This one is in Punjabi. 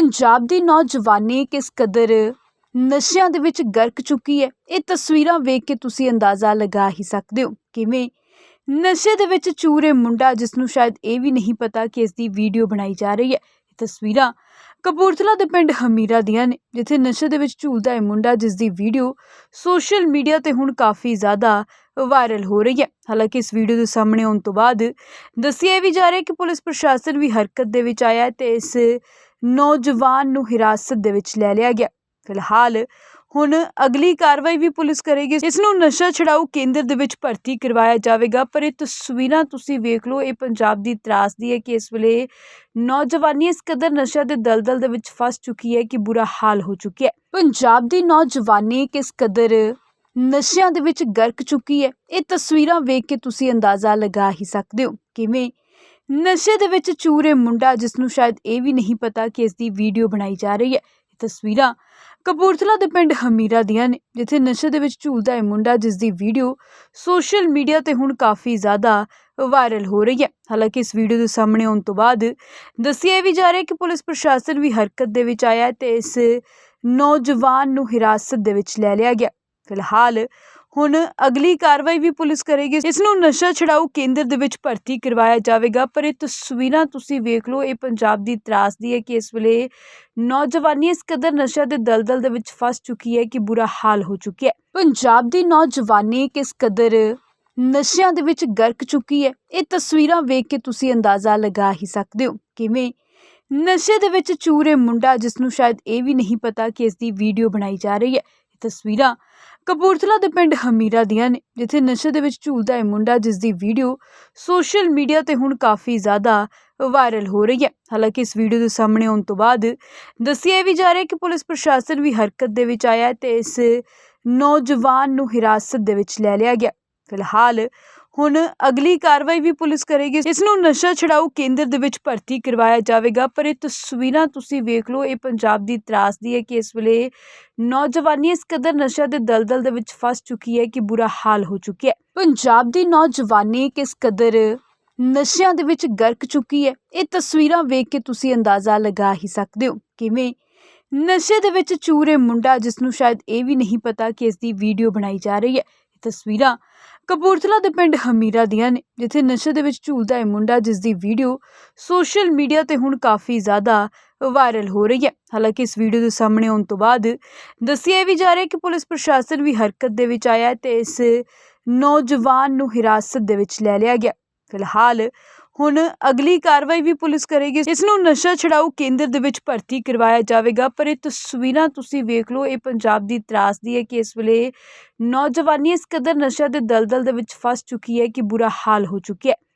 ਪੰਜਾਬ ਦੀ ਨੌਜਵਾਨੀ ਕਿਸ ਕਦਰ ਨਸ਼ਿਆਂ ਦੇ ਵਿੱਚ ਗਰਕ ਚੁੱਕੀ ਹੈ? ਇਹ ਤਸਵੀਰਾਂ ਵੇਖ ਕੇ ਤੁਸੀਂ ਅੰਦਾਜ਼ਾ ਲਗਾ ਹੀ ਸਕਦੇ ਹੋ। ਕਿਵੇਂ? ਨਸ਼ੇ ਦੇ ਵਿੱਚ ਚੂਰੇ ਮੁੰਡਾ ਜਿਸ ਨੂੰ ਸ਼ਾਇਦ ਇਹ ਵੀ ਨਹੀਂ ਪਤਾ ਕਿ ਇਸ ਦੀ ਵੀਡੀਓ ਬਣਾਈ ਜਾ ਰਹੀ ਹੈ। ਇਹ ਤਸਵੀਰਾਂ ਕਪੂਰਥਲਾ ਦੇ ਪਿੰਡ ਹਮੀਰਾ ਦੀਆਂ ਨੇ, ਜਿੱਥੇ ਨਸ਼ੇ ਦੇ ਵਿੱਚ ਝੂਲਦਾ ਇਹ ਮੁੰਡਾ, ਜਿਸ ਦੀ ਵੀਡੀਓ ਸੋਸ਼ਲ ਮੀਡੀਆ ਤੇ ਹੁਣ ਕਾਫੀ ਜ਼ਿਆਦਾ ਵਾਇਰਲ ਹੋ ਰਹੀ ਹੈ। ਹਾਲਾਂਕਿ ਇਸ ਵੀਡੀਓ ਦੇ ਸਾਹਮਣੇ ਆਉਣ ਤੋਂ ਬਾਅਦ ਦੱਸਿਆ ਇਹ ਵੀ ਜਾ ਰਿਹਾ ਕਿ ਪੁਲਿਸ ਪ੍ਰਸ਼ਾਸਨ ਵੀ ਹਰਕਤ ਦੇ ਵਿੱਚ ਆਇਆ ਹੈ ਤੇ ਇਸ ਨੌਜਵਾਨ ਨੂੰ ਹਿਰਾਸਤ ਦੇ ਵਿੱਚ ਲੈ ਲਿਆ ਗਿਆ। ਫਿਲਹਾਲ ਹੁਣ ਅਗਲੀ ਕਾਰਵਾਈ ਵੀ ਪੁਲਿਸ ਕਰੇਗੀ। ਇਸ ਨੂੰ ਨਸ਼ਾ ਛਡਾਊ ਕੇਂਦਰ ਦੇ ਵਿੱਚ ਭਰਤੀ ਕਰਵਾਇਆ ਜਾਵੇਗਾ, ਪਰ ਇਹ ਤਸਵੀਰਾਂ ਤੁਸੀਂ ਵੇਖ ਲਓ, ਇਹ ਪੰਜਾਬ ਦੀ ਤਰਾਸਦੀ ਹੈ ਕਿ ਇਸ ਵੇਲੇ ਨੌਜਵਾਨੀ ਇਸ ਕਦਰ ਨਸ਼ਾ ਦੇ ਦਲਦਲ ਦੇ ਵਿੱਚ ਫਸ ਚੁੱਕੀ ਹੈ ਕਿ ਬੁਰਾ ਹਾਲ ਹੋ ਚੁੱਕਿਆ ਹੈ। ਪੰਜਾਬ ਦੀ ਨੌਜਵਾਨੀ ਕਿਸ ਕਦਰ ਨਸ਼ਿਆਂ ਦੇ ਵਿੱਚ ਗਰਕ ਚੁੱਕੀ ਹੈ। ਇਹ ਤਸਵੀਰਾਂ ਵੇਖ ਕੇ ਤੁਸੀਂ ਅੰਦਾਜ਼ਾ ਲਗਾ ਹੀ ਸਕਦੇ ਹੋ ਕਿਵੇਂ ਨਸ਼ੇ ਦੇ ਵਿੱਚ ਚੂਰੇ ਮੁੰਡਾ ਜਿਸ ਨੂੰ ਸ਼ਾਇਦ ਇਹ ਵੀ ਨਹੀਂ ਪਤਾ ਕਿ ਇਸ ਦੀ ਵੀਡੀਓ ਬਣਾਈ ਜਾ ਰਹੀ ਹੈ। ਇਹ ਤਸਵੀਰਾਂ ਕਪੂਰਥਲਾ ਦੇ ਪਿੰਡ ਹਮੀਰਾ ਦੀਆਂ ਨੇ, ਜਿੱਥੇ ਨਸ਼ੇ ਦੇ ਵਿੱਚ ਝੂਲਦਾ ਇਹ ਮੁੰਡਾ ਜਿਸ ਦੀ ਵੀਡੀਓ ਸੋਸ਼ਲ ਮੀਡੀਆ ਤੇ ਹੁਣ ਕਾਫੀ ਜ਼ਿਆਦਾ ਵਾਇਰਲ ਹੋ ਰਹੀ ਹੈ। ਹਾਲਾਂਕਿ ਇਸ ਵੀਡੀਓ ਦੇ ਸਾਹਮਣੇ ਆਉਣ ਤੋਂ ਬਾਅਦ ਦੱਸਿਆ ਵੀ ਜਾ ਰਿਹਾ ਕਿ ਪੁਲਿਸ ਪ੍ਰਸ਼ਾਸਨ ਵੀ ਹਰਕਤ ਦੇ ਵਿੱਚ ਆਇਆ ਹੈ ਤੇ ਇਸ ਨੌਜਵਾਨ ਨੂੰ ਹਿਰਾਸਤ ਦੇ ਵਿੱਚ ਲੈ ਲਿਆ ਗਿਆ। ਫਿਲਹਾਲ ਹੁਣ ਅਗਲੀ ਕਾਰਵਾਈ ਵੀ ਪੁਲਿਸ ਕਰੇਗੀ। ਇਸ ਨੂੰ ਨਸ਼ਾ ਛਡਾਊ ਕੇਂਦਰ ਦੇ ਵਿੱਚ ਭਰਤੀ ਕਰਵਾਇਆ ਜਾਵੇਗਾ, ਪਰ ਇਹ ਤਸਵੀਰਾਂ ਤੁਸੀਂ ਵੇਖ ਲਓ, ਇਹ ਪੰਜਾਬ ਦੀ ਤਰਾਸਦੀ ਹੈ ਕਿ ਇਸ ਵੇਲੇ ਨੌਜਵਾਨੀ ਇਸ ਕਦਰ ਨਸ਼ਾ ਦੇ ਦਲਦਲ ਦੇ ਵਿੱਚ ਫਸ ਚੁੱਕੀ ਹੈ ਕਿ ਬੁਰਾ ਹਾਲ ਹੋ ਚੁੱਕਿਆ ਹੈ। ਪੰਜਾਬ ਦੀ ਨੌਜਵਾਨੀ ਕਿਸ ਕਦਰ ਨਸ਼ਿਆਂ ਦੇ ਵਿੱਚ ਗਰਕ ਚੁੱਕੀ ਹੈ, ਇਹ ਤਸਵੀਰਾਂ ਵੇਖ ਕੇ ਤੁਸੀਂ ਅੰਦਾਜ਼ਾ ਲਗਾ ਹੀ ਸਕਦੇ ਹੋ। ਕਿਵੇਂ? ਨਸ਼ੇ ਦੇ ਵਿੱਚ ਚੂਰੇ ਮੁੰਡਾ, ਜਿਸ ਨੂੰ ਸ਼ਾਇਦ ਇਹ ਵੀ ਨਹੀਂ ਪਤਾ ਕਿ ਇਸ ਦੀ ਵੀਡੀਓ ਬਣਾਈ ਜਾ ਰਹੀ ਹੈ। ਤਸਵੀਰਾਂ ਕਪੂਰਥਲਾ ਦੇ ਪਿੰਡ ਹਮੀਰਾ ਦੀਆਂ ਨੇ, ਜਿੱਥੇ ਨਸ਼ੇ ਦੇ ਵਿੱਚ ਝੂਲਦਾ ਹੈ ਮੁੰਡਾ ਜਿਸ ਦੀ ਵੀਡੀਓ ਸੋਸ਼ਲ ਮੀਡੀਆ ਤੇ ਹੁਣ ਕਾਫੀ ਜ਼ਿਆਦਾ ਵਾਇਰਲ ਹੋ ਰਹੀ ਹੈ। ਹਾਲਾਂਕਿ ਇਸ ਵੀਡੀਓ ਦੇ ਸਾਹਮਣੇ ਆਉਣ ਤੋਂ ਬਾਅਦ ਦੱਸਿਆ ਇਹ ਵੀ ਜਾ ਰਿਹਾ ਕਿ ਪੁਲਿਸ ਪ੍ਰਸ਼ਾਸਨ ਵੀ ਹਰਕਤ ਦੇ ਵਿੱਚ ਆਇਆ ਹੈ ਤੇ ਇਸ ਨੌਜਵਾਨ ਨੂੰ ਹਿਰਾਸਤ ਦੇ ਵਿੱਚ ਲੈ ਲਿਆ ਗਿਆ। ਫਿਲਹਾਲ ਹੁਣ ਅਗਲੀ ਕਾਰਵਾਈ ਵੀ ਪੁਲਿਸ ਕਰੇਗੀ। ਇਸ ਨੂੰ ਨਸ਼ਾ ਛਡਾਊ ਕੇਂਦਰ ਦੇ ਵਿੱਚ ਭਰਤੀ ਕਰਵਾਇਆ ਜਾਵੇਗਾ, ਪਰ ਇਹ ਤਸਵੀਰਾਂ ਤੁਸੀਂ ਵੇਖ ਲਓ, ਇਹ ਪੰਜਾਬ ਦੀ ਤਰਾਸਦੀ ਹੈ ਕਿ ਇਸ ਵੇਲੇ ਨੌਜਵਾਨੀ ਇਸ ਕਦਰ ਨਸ਼ਾ ਦੇ ਦਲਦਲ ਦੇ ਵਿੱਚ ਫਸ ਚੁੱਕੀ ਹੈ ਕਿ ਬੁਰਾ ਹਾਲ ਹੋ ਚੁੱਕਿਆ ਹੈ। ਪੰਜਾਬ ਦੀ ਨੌਜਵਾਨੀ ਕਿਸ ਕਦਰ ਨਸ਼ਿਆਂ ਦੇ ਵਿੱਚ ਗਰਕ ਚੁੱਕੀ ਹੈ। ਇਹ ਤਸਵੀਰਾਂ ਵੇਖ ਕੇ ਤੁਸੀਂ ਅੰਦਾਜ਼ਾ ਲਗਾ ਹੀ ਸਕਦੇ ਹੋ ਕਿਵੇਂ ਨਸ਼ੇ ਦੇ ਵਿੱਚ ਚੂਰੇ ਮੁੰਡਾ, ਜਿਸ ਨੂੰ ਸ਼ਾਇਦ ਇਹ ਵੀ ਨਹੀਂ ਪਤਾ ਕਿ ਇਸ ਦੀ ਵੀਡੀਓ ਬਣਾਈ ਜਾ ਰਹੀ ਹੈ। ਇਹ ਤਸਵੀਰਾਂ ਕਪੂਰਥਲਾ ਦੇ ਪਿੰਡ ਹਮੀਰਾ ਦੀਆਂ ਨੇ, ਜਿੱਥੇ ਨਸ਼ੇ ਦੇ ਵਿੱਚ ਝੂਲਦਾ ਇਹ ਮੁੰਡਾ ਜਿਸ ਦੀ ਵੀਡੀਓ ਸੋਸ਼ਲ ਮੀਡੀਆ ਤੇ ਹੁਣ ਕਾਫੀ ਜ਼ਿਆਦਾ ਵਾਇਰਲ ਹੋ ਰਹੀ ਹੈ। ਹਾਲਾਂਕਿ ਇਸ ਵੀਡੀਓ ਦੇ ਸਾਹਮਣੇ ਆਉਣ ਤੋਂ ਬਾਅਦ ਦੱਸਿਆ ਇਹ ਵੀ ਜਾ ਰਿਹਾ ਕਿ ਪੁਲਿਸ ਪ੍ਰਸ਼ਾਸਨ ਵੀ ਹਰਕਤ ਦੇ ਵਿੱਚ ਆਇਆ ਹੈ ਤੇ ਇਸ ਨੌਜਵਾਨ ਨੂੰ ਹਿਰਾਸਤ ਦੇ ਵਿੱਚ ਲੈ ਲਿਆ ਗਿਆ। ਫਿਲਹਾਲ ਹੁਣ ਅਗਲੀ ਕਾਰਵਾਈ ਵੀ ਪੁਲਿਸ ਕਰੇਗੀ। ਇਸ ਨੂੰ ਨਸ਼ਾ ਛਡਾਊ ਕੇਂਦਰ ਦੇ ਵਿੱਚ ਭਰਤੀ ਕਰਵਾਇਆ ਜਾਵੇਗਾ, ਪਰ ਇਹ ਤਸਵੀਰਾਂ ਤੁਸੀਂ ਵੇਖ ਲਓ, ਇਹ ਪੰਜਾਬ ਦੀ ਤਰਾਸਦੀ ਹੈ ਕਿ ਇਸ ਵੇਲੇ ਨੌਜਵਾਨੀ ਇਸ ਕਦਰ ਨਸ਼ਾ ਦੇ ਦਲਦਲ ਦੇ ਵਿੱਚ ਫਸ ਚੁੱਕੀ ਹੈ ਕਿ ਬੁਰਾ ਹਾਲ ਹੋ ਚੁੱਕਿਆ ਹੈ।